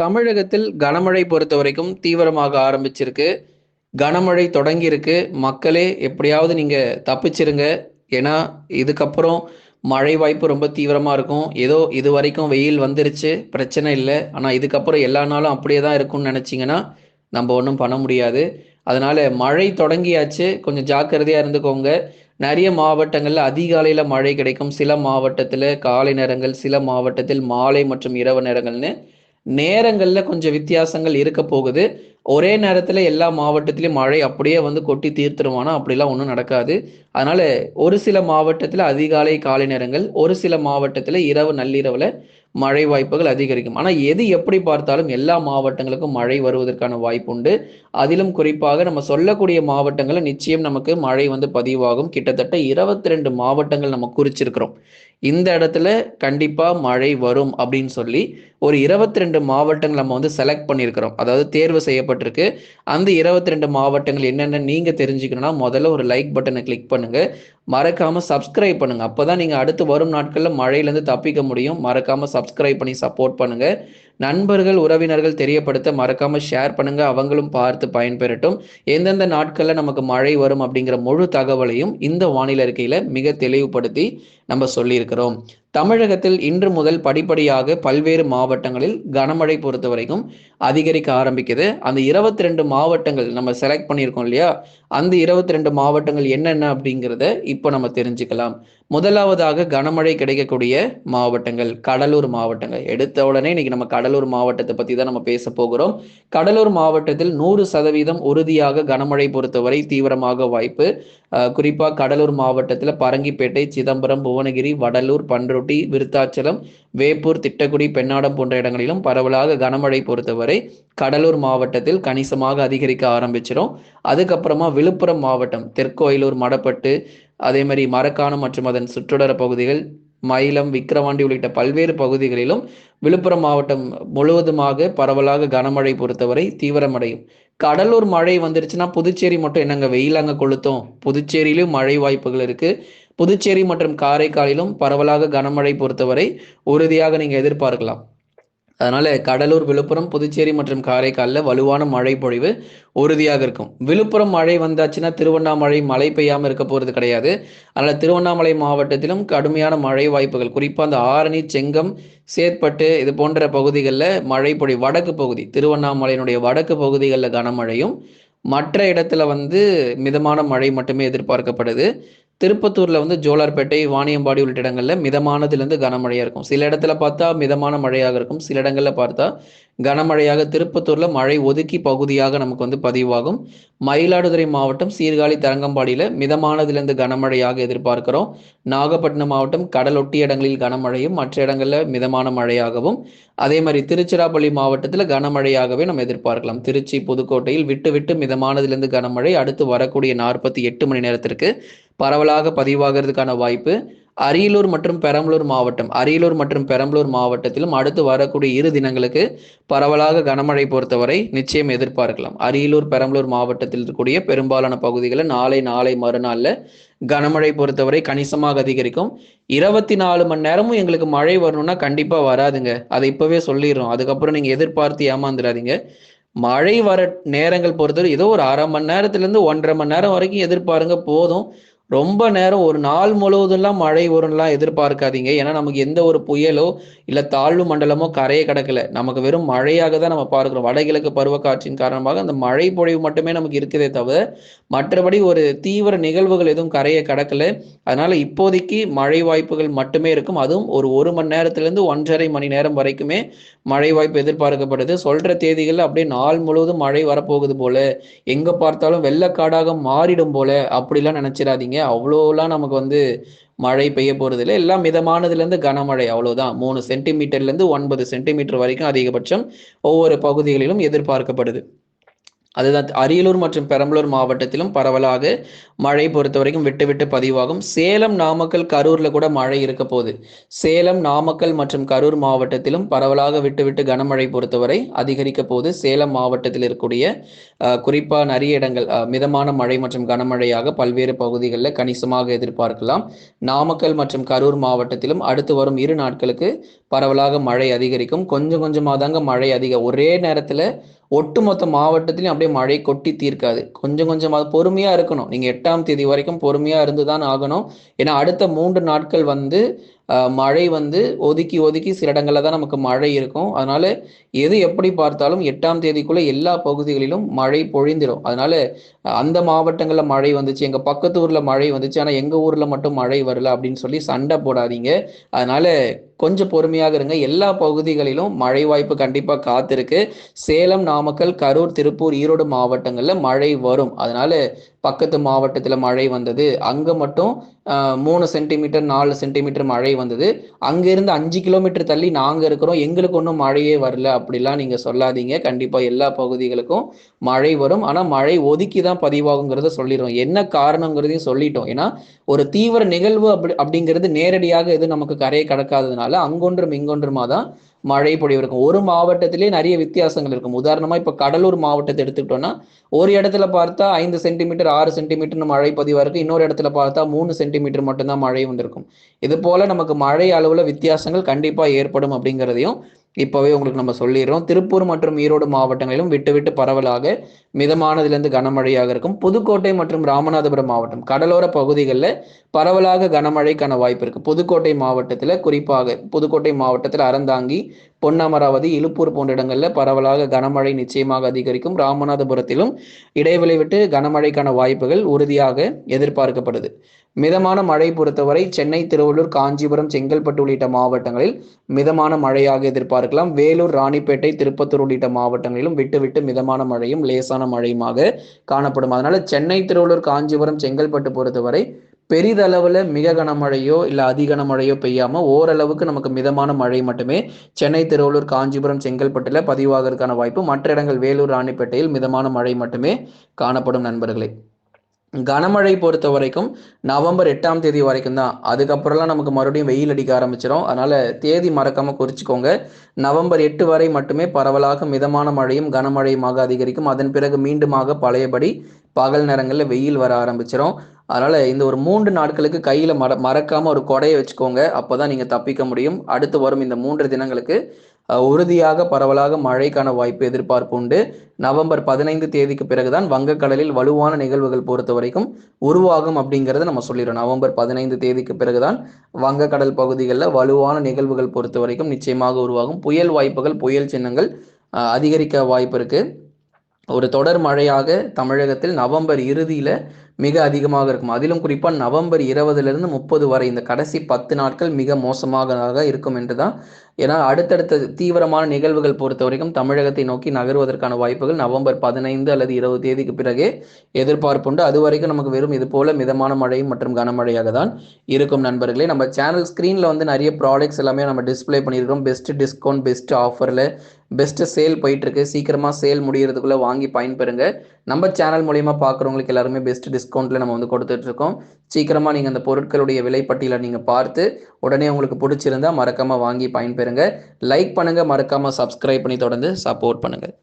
தமிழகத்தில் கனமழை பொறுத்த வரைக்கும் தீவிரமாக ஆரம்பிச்சிருக்கு. கனமழை தொடங்கியிருக்கு. மக்களே எப்படியாவது நீங்கள் தப்பிச்சிருங்க. ஏன்னா, இதுக்கப்புறம் மழை வாய்ப்பு ரொம்ப தீவிரமாக இருக்கும். ஏதோ இது வரைக்கும் வெயில் வந்துருச்சு, பிரச்சனை இல்லை ஆனால் இதுக்கப்புறம் எல்லா நாளும் அப்படியே தான் இருக்கும்னு நினச்சிங்கன்னா நம்ம ஒன்றும் பண்ண முடியாது. அதனால் மழை தொடங்கியாச்சு. கொஞ்சம் ஜாக்கிரதையாக இருந்துக்கோங்க. நிறைய மாவட்டங்களில் அதிகாலையில் மழை கிடைக்கும். சில மாவட்டத்தில் காலை நேரங்கள், சில மாவட்டத்தில் மாலை மற்றும் இரவு நேரங்கள்னு, நேரங்களில் கொஞ்சம் வித்தியாசங்கள் இருக்க போகுது. ஒரே நேரத்தில் எல்லா மாவட்டத்திலையும் மழை அப்படியே வந்து கொட்டி தீர்த்துருவானா அப்படிலாம் ஒன்றும் நடக்காது. அதனால ஒரு சில மாவட்டத்தில் அதிகாலை, காலை நேரங்கள், ஒரு சில மாவட்டத்தில் இரவு, நள்ளிரவில் மழை வாய்ப்புகள் அதிகரிக்கும். ஆனால் எது எப்படி பார்த்தாலும் எல்லா மாவட்டங்களுக்கும் மழை வருவதற்கான வாய்ப்புண்டு. அதிலும் குறிப்பாக நம்ம சொல்லக்கூடிய மாவட்டங்களில் நிச்சயம் நமக்கு மழை வந்து பதிவாகும். கிட்டத்தட்ட 22 மாவட்டங்கள் நம்ம குறிச்சிருக்கிறோம். இந்த இடத்துல கண்டிப்பாக மழை வரும் அப்படின்னு சொல்லி, ஒரு 22 மாவட்டங்கள் நம்ம வந்து செலக்ட் பண்ணியிருக்கிறோம். அதாவது தேர்வு செய்யப்பட்டிருக்கு. அந்த 22 மாவட்டங்கள் என்னென்ன நீங்கள் தெரிஞ்சுக்கணும்னா, முதல்ல ஒரு லைக் பட்டனை கிளிக் பண்ணுங்கள் மறக்காம சப்ஸ்கிரைப் பண்ணுங்க. அப்பதான் நீங்க அடுத்து வரும் நாட்கள்ல மழையிலேருந்து தப்பிக்க முடியும். மறக்காம சப்ஸ்கிரைப் பண்ணி சப்போர்ட் பண்ணுங்க. நண்பர்கள், உறவினர்கள் தெரியப்படுத்த மறக்காம ஷேர் பண்ணுங்க. அவங்களும் பார்த்து பயன்பெறட்டும். எந்தெந்த நாட்கள்ல நமக்கு மழை வரும் அப்படிங்கிற முழு தகவலையும் இந்த வானிலை அறிக்கையில மிக தெளிவுபடுத்தி நம்ம சொல்லியிருக்கிறோம். தமிழகத்தில் இன்று முதல் படிப்படியாக பல்வேறு மாவட்டங்களில் கனமழை பொறுத்தவரைக்கும் அதிகரிக்க ஆரம்பிக்குது. அந்த 22 மாவட்டங்கள் நம்ம செலக்ட் பண்ணியிருக்கோம் இல்லையா? அந்த 22 மாவட்டங்கள் என்னென்ன அப்படிங்கிறத இப்போ நம்ம தெரிஞ்சுக்கலாம். முதலாவதாக கனமழை கிடைக்கக்கூடிய மாவட்டங்கள், கடலூர் மாவட்டங்கள். எடுத்த உடனே இன்னைக்கு நம்ம கடலூர் மாவட்டத்தை பத்தி தான் நம்ம பேசப் போகிறோம். கடலூர் மாவட்டத்தில் 100% உறுதியாக கனமழை பொறுத்தவரை தீவிரமாக வாய்ப்பு. குறிப்பா கடலூர் மாவட்டத்தில் பரங்கிப்பேட்டை, சிதம்பரம், புவனகிரி, வடலூர், பண்ருட்டி, விருத்தாச்சலம், வேப்பூர், திட்டக்குடி, பெண்ணாடம் போன்ற இடங்களிலும் பரவலாக கனமழை பொறுத்தவரை கடலூர் மாவட்டத்தில் கணிசமாக அதிகரிக்க ஆரம்பிச்சிடும் அதுக்கப்புறமா விழுப்புரம் மாவட்டம், தெற்கோயிலூர், மடப்பட்டு, அதே மாதிரி மரக்காணம் மற்றும் அதன் சுற்றுடர பகுதிகள், மயிலம், விக்கிரவாண்டி உள்ளிட்ட பல்வேறு பகுதிகளிலும் விழுப்புரம் மாவட்டம் முழுவதுமாக பரவலாக கனமழை பொறுத்தவரை தீவிரமடையும். கடலூர் மழை வந்துருச்சுன்னா, புதுச்சேரி மட்டும் என்னங்க வெயில் அங்கே கொளுத்தும்? புதுச்சேரியிலும் மழை வாய்ப்புகள் இருக்கு. புதுச்சேரி மற்றும் காரைக்காலிலும் பரவலாக கனமழை பொறுத்தவரை உறுதியாக நீங்க எதிர்பார்க்கலாம். அதனால கடலூர், விழுப்புரம், புதுச்சேரி மற்றும் காரைக்காலில் வலுவான மழை பொழிவு உறுதியாக இருக்கும். விழுப்புரம் மழை வந்தாச்சுன்னா, திருவண்ணாமலை மழை பெய்யாமல் இருக்க போகிறது கிடையாது. அதனால திருவண்ணாமலை மாவட்டத்திலும் கடுமையான மழை வாய்ப்புகள். குறிப்பாக அந்த ஆரணி, செங்கம், சேத்பட்டு இது போன்ற பகுதிகளில் மழை பொழிவு வடக்கு பகுதி, திருவண்ணாமலையினுடைய வடக்கு பகுதிகளில் கனமழையும், மற்ற இடத்துல வந்து மிதமான மழை மட்டுமே எதிர்பார்க்கப்படுது. திருப்பத்தூர்ல வந்து ஜோலார்பேட்டை, வாணியம்பாடி உள்ளிட்ட இடங்கள்ல மிதமானதுலேருந்து கனமழையா இருக்கும். சில இடத்துல பார்த்தா மிதமான மழையாக இருக்கும். சில இடங்கள்ல பார்த்தா கனமழையாக திருப்பத்தூர்ல மழை ஒதுக்கி பகுதியாக நமக்கு வந்து பதிவாகும். மயிலாடுதுறை மாவட்டம் சீர்காழி, தரங்கம்பாடியில மிதமானதுலேருந்து கனமழையாக எதிர்பார்க்கிறோம். நாகப்பட்டினம் மாவட்டம் கடலொட்டி இடங்களில் கனமழையும், மற்ற இடங்கள்ல மிதமான மழையாகவும், அதே மாதிரி திருச்சிராப்பள்ளி மாவட்டத்தில் கனமழையாகவே நம்ம எதிர்பார்க்கலாம். திருச்சி, புதுக்கோட்டையில் விட்டு விட்டு மிதமானதுலேருந்து கனமழை அடுத்து வரக்கூடிய 48 மணி நேரத்திற்கு பரவலாக பதிவாகிறதுக்கான வாய்ப்பு. அரியலூர் மற்றும் பெரம்பலூர் மாவட்டம் அரியலூர் மற்றும் பெரம்பலூர் மாவட்டத்திலும் அடுத்து வரக்கூடிய இரு தினங்களுக்கு பரவலாக கனமழை பொறுத்தவரை நிச்சயம் எதிர்பார்க்கலாம். அரியலூர், பெரம்பலூர் மாவட்டத்தில் இருக்கக்கூடிய பெரும்பாலான பகுதிகளில் நாளை, நாளை மறுநாளில் கனமழை பொறுத்தவரை கணிசமாக அதிகரிக்கும். 24 மணி நேரமும் எங்களுக்கு மழை வரணும்னா கண்டிப்பாக வராதுங்க. அதை இப்போவே சொல்லிடுறோம் அதுக்கப்புறம் நீங்கள் எதிர்பார்த்து ஏமாந்துடாதீங்க மழை வர நேரங்கள் பொறுத்தவரை ஏதோ ஒரு அரை மணி நேரத்துலேருந்து ஒன்றரை மணி நேரம் வரைக்கும் எதிர்பாருங்க போதும். ரொம்ப நேரம் ஒரு நாள் முழுவதும்லாம் மழை வரும்லாம் எதிர்பார்க்காதீங்க. ஏன்னா, நமக்கு எந்த ஒரு புயலோ, இல்ல தாழ்வு மண்டலமோ கரையை கடக்கல. நமக்கு வெறும் மழையாக தான் நம்ம பார்க்கிறோம். வடகிழக்கு பருவக்காட்சியின் காரணமாக அந்த மழை பொழிவு மட்டுமே நமக்கு இருக்குதே தவிர, மற்றபடி ஒரு தீவிர நிகழ்வுகள் எதுவும் கரையை கடக்கல. அதனால இப்போதைக்கு மழை வாய்ப்புகள் மட்டுமே இருக்கும். அதுவும் ஒரு ஒரு மணி நேரத்திலிருந்து 1 1/2 மணி நேரம் வரைக்குமே மழை வாய்ப்பு எதிர்பார்க்கப்படுது. சொல்ற தேதிகளில் அப்படியே நாள் முழுவதும் மழை வரப்போகுது போல, எங்க பார்த்தாலும் வெள்ளக்காடாக மாறிடும் போல அப்படிலாம் அவ்வளோலாம் நமக்கு வந்து மழை பெய்ய இல்லை எல்லாம் மிதமானதுலேருந்து கனமழை அவ்வளோதான். மூணு சென்டிமீட்டர்லேருந்து ஒன்பது சென்டிமீட்டர் வரைக்கும் அதிகபட்சம் ஒவ்வொரு பகுதிகளிலும் எதிர்பார்க்கப்படுது. அதுதான் அரியலூர் மற்றும் பெரம்பலூர் மாவட்டத்திலும் பரவலாக மழை பொறுத்த வரைக்கும் விட்டு விட்டு பதிவாகும். சேலம் நாமக்கல் கரூரில் கூட மழை இருக்க போகுது. சேலம் நாமக்கல் மற்றும் கரூர் மாவட்டத்திலும் பரவலாக விட்டு விட்டு கனமழை பொறுத்தவரை அதிகரிக்க போகுது. சேலம் மாவட்டத்தில் இருக்கக்கூடிய குறிப்பாக நிறைய இடங்கள் மிதமான மழை மற்றும் கனமழையாக பல்வேறு பகுதிகளில் கணிசமாக எதிர்பார்க்கலாம். நாமக்கல் மற்றும் கரூர் மாவட்டத்திலும் அடுத்து வரும் இரு நாட்களுக்கு பரவலாக மழை அதிகரிக்கும். கொஞ்சம் கொஞ்சமாக தாங்க மழை அதிகம். ஒரே நேரத்தில் ஒட்டுமொத்த மாவட்டத்திலையும் அப்படியே மழை கொட்டி தீர்க்காது. கொஞ்சம் கொஞ்சமாக பொறுமையாக இருக்கணும். நீங்கள் எட்டாம் தேதி வரைக்கும் பொறுமையாக இருந்து தான் ஆகணும். ஏன்னா அடுத்த மூன்று நாட்கள் வந்து மழை வந்து ஒதுக்கி ஒதுக்கி சில இடங்களில் தான் நமக்கு மழை இருக்கும். அதனால எது எப்படி பார்த்தாலும் எட்டாம் தேதிக்குள்ள எல்லா பகுதிகளிலும் மழை பொழிந்திடும் அதனால அந்த மாவட்டங்களில் மழை வந்துச்சு எங்கள் பக்கத்து ஊரில் மழை வந்துச்சு ஆனால் எங்கள் ஊரில் மட்டும் மழை வரல அப்படின்னு சொல்லி சண்டை போடாதீங்க. அதனால கொஞ்சம் பொறுமையாக இருங்க. எல்லா பகுதிகளிலும் மழை வாய்ப்பு கண்டிப்பாக காத்திருக்கு. சேலம் நாமக்கல் கரூர் திருப்பூர் ஈரோடு மாவட்டங்களில் மழை வரும். அதனால பக்கத்து மாவட்டத்தில் மழை வந்தது. அங்கே மட்டும் மூணு சென்டிமீட்டர் நாலு சென்டிமீட்டர் மழை வந்தது. அங்கேருந்து அஞ்சு கிலோமீட்டர் தள்ளி நாங்கள் இருக்கிறோம். எங்களுக்கு ஒன்றும் மழையே வரல அப்படிலாம் நீங்கள் சொல்லாதீங்க. கண்டிப்பாக எல்லா பகுதிகளுக்கும் மழை வரும். ஆனால் மழை ஒதுக்கி தான் பதிவாகுங்கிறத சொல்லிடுவோம் என்ன காரணங்கிறதையும் சொல்லிட்டோம். ஏன்னா ஒரு தீவிர நிகழ்வு அப்படி அப்படிங்கிறது நேரடியாக எதுவும் நமக்கு கரையை கடக்காததுனால அங்கொன்றும் இங்கொன்றுமா தான் மழை பொழிவு இருக்கும். ஒரு மாவட்டத்திலே நிறைய வித்தியாசங்கள் இருக்கும். உதாரணமா இப்ப கடலூர் மாவட்டத்தை எடுத்துக்கிட்டோம்னா ஒரு இடத்துல பார்த்தா ஐந்து சென்டிமீட்டர் ஆறு சென்டிமீட்டர்னு மழை பதிவா இருக்கு. இன்னொரு இடத்துல பார்த்தா மூணு சென்டிமீட்டர் மட்டும்தான் மழை வந்திருக்கும். இது போல நமக்கு மழை அளவுல வித்தியாசங்கள் கண்டிப்பா ஏற்படும் அப்படிங்கிறதையும் இப்போவே உங்களுக்கு நம்ம சொல்லிடுறோம். திருப்பூர் மற்றும் ஈரோடு மாவட்டங்களிலும் விட்டு விட்டு பரவலாக மிதமானதிலிருந்து கனமழையாக இருக்கும். புதுக்கோட்டை மற்றும் ராமநாதபுரம் மாவட்டம் கடலோர பகுதிகளில் பரவலாக கனமழைக்கான வாய்ப்பு இருக்கு. புதுக்கோட்டை மாவட்டத்தில் குறிப்பாக புதுக்கோட்டை மாவட்டத்தில் அறந்தாங்கி பொன்னமராவதி இழுப்பூர் போன்ற இடங்களில் பரவலாக கனமழை நிச்சயமாக அதிகரிக்கும். ராமநாதபுரத்திலும் இடைவெளி விட்டு கனமழைக்கான வாய்ப்புகள் உறுதியாக எதிர்பார்க்கப்படுது. மிதமான மழை பொறுத்தவரை சென்னை திருவள்ளூர் காஞ்சிபுரம் செங்கல்பட்டு உள்ளிட்ட மாவட்டங்களில் மிதமான மழையாக எதிர்பார்க்கலாம். வேலூர் ராணிப்பேட்டை திருப்பத்தூர் உள்ளிட்ட மாவட்டங்களிலும் விட்டு விட்டு மிதமான மழையும் லேசான மழையுமாக காணப்படும். அதனால சென்னை திருவள்ளூர் காஞ்சிபுரம் செங்கல்பட்டு பொறுத்தவரை பெரிதளவில் மிக கனமழையோ இல்லை அதி கனமழையோ பெய்யாமல் ஓரளவுக்கு நமக்கு மிதமான மழை மட்டுமே சென்னை திருவள்ளூர் காஞ்சிபுரம் செங்கல்பட்டில் பதிவாகிறதுக்கான வாய்ப்பு. மற்ற இடங்கள் வேலூர் ராணிப்பேட்டையில் மிதமான மழை மட்டுமே காணப்படும் நண்பர்களே. கனமழை பொறுத்த வரைக்கும் நவம்பர் எட்டாம் தேதி வரைக்கும் தான். அதுக்கப்புறம்லாம் நமக்கு மறுபடியும் வெயில் அடிக்க ஆரம்பிச்சிடும் அதனால தேதி மறக்காம குறிச்சிக்கோங்க. நவம்பர் எட்டு வரை மட்டுமே பரவலாக மிதமான மழையும் கனமழையுமாக அதிகரிக்கும். அதன் பிறகு மீண்டுமாக பழையபடி பகல் நேரங்களில் வெயில் வர ஆரம்பிச்சிடும் அதனால் இந்த ஒரு மூன்று நாட்களுக்கு கையில் மற மறக்காமல் ஒரு கொடையை வச்சுக்கோங்க. அப்போ தான் நீங்கள் தப்பிக்க முடியும். அடுத்து வரும் இந்த மூன்று தினங்களுக்கு உறுதியாக பரவலாக மழைக்கான வாய்ப்பு எதிர்பார்ப்பு உண்டு. நவம்பர் பதினைந்து தேதிக்கு பிறகுதான் வங்கக்கடலில் வலுவான நிகழ்வுகள் பொறுத்த வரைக்கும் உருவாகும் அப்படிங்கிறத நம்ம சொல்லிடுறோம். நவம்பர் பதினைந்து தேதிக்கு பிறகுதான் வங்கக்கடல் பகுதிகளில் வலுவான நிகழ்வுகள் பொறுத்த வரைக்கும் நிச்சயமாக உருவாகும். புயல் வாய்ப்புகள் புயல் சின்னங்கள் அதிகரிக்க வாய்ப்பு இருக்கு. ஒரு தொடர் மழையாக தமிழகத்தில் நவம்பர் இறுதியில் மிக அதிகமாக இருக்கும். அதிலும் குறிப்பாக நவம்பர் இருபதுலேருந்து முப்பது வரை இந்த கடைசி பத்து நாட்கள் மிக மோசமாக இருக்கும் என்று தான். ஏன்னா அடுத்தடுத்த தீவிரமான நிகழ்வுகள் பொறுத்த வரைக்கும் தமிழகத்தை நோக்கி நகர்வதற்கான வாய்ப்புகள் நவம்பர் பதினைந்து அல்லது இருபது தேதிக்கு பிறகே எதிர்பார்ப்புண்டு அது வரைக்கும் நமக்கு வெறும் இது போல மிதமான மழை மற்றும் கனமழையாக தான் இருக்கும் நண்பர்களே. நம்ம சேனல் ஸ்க்ரீனில் வந்து நிறைய ப்ராடக்ட்ஸ் எல்லாமே நம்ம டிஸ்பிளே பண்ணியிருக்கோம் பெஸ்ட் டிஸ்கவுண்ட் பெஸ்ட் ஆஃபரில் பெஸ்ட்டு சேல் போயிட்டுருக்கு. சீக்கிரமாக சேல் முடிகிறதுக்குள்ளே வாங்கி பயன்பெறுங்க. நம்ம சேனல் மூலயமா பார்க்குறவங்களுக்கு எல்லாருமே பெஸ்ட் டிஸ்கவுண்ட்டில் நம்ம வந்து கொடுத்துட்ருக்கோம். சீக்கிரமாக நீங்கள் அந்த பொருட்களுடைய விலைப்பட்டியலை நீங்கள் பார்த்து உடனே உங்களுக்கு பிடிச்சிருந்தா மறக்காமல் வாங்கி பயன்பெறுங்க. லைக் பண்ணுங்கள் மறக்காமல் சப்ஸ்கிரைப் பண்ணி தொடர்ந்து சப்போர்ட் பண்ணுங்கள்